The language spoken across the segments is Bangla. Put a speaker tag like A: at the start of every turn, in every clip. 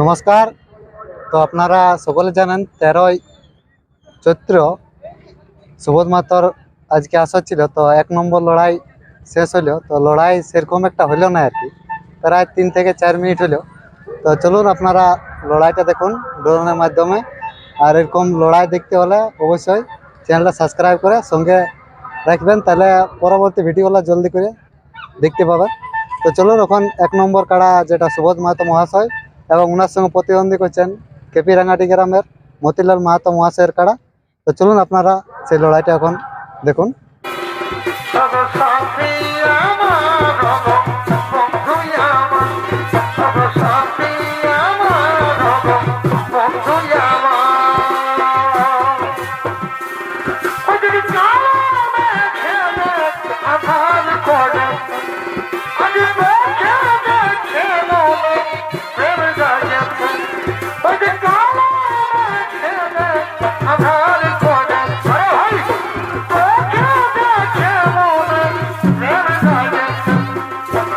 A: নমস্কার। তো আপনারা সকলে জানেন তেরোই চৈত্র সুবোধ মাতর আজকে আসা ছিল, তো এক নম্বর লড়াই শেষ হলো। তো লড়াই সেরকম একটা হলো না আর কি। প্রায় তিন থেকে চার মিনিট হলো। তো চলুন আপনারা লড়াইটা দেখুন, ড্রোনের মাধ্যমে। আর এরকম লড়াই দেখতে হলে অবশ্যই চ্যানেলটা সাবস্ক্রাইব করে সঙ্গে রাখবেন, তাহলে পরবর্তী ভিডিওগুলো জলদি করে দেখতে পাবেন। তো চলুন, এখন এক নম্বর কাড়া যেটা সুবোধ মাহাতো মহাশয় এবং ওনার সঙ্গে প্রতিদ্বন্দ্বী করছেন কেপি রাঙ্গাটি গ্রামের মতিলাল মাহাতো মহাশয়ের কাড়া। তো চলুন, আপনারা সেই লড়াইটা এখন দেখুন।
B: সব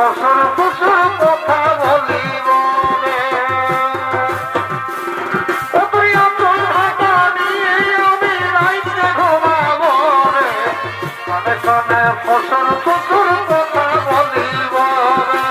B: পশুর পশুর কথা বলি মনে তুই আপন হাতা নিয়ে আমি রাইতে ঘুমাবো রে কানে কানে পশুর পশুর কথা বলি মনে।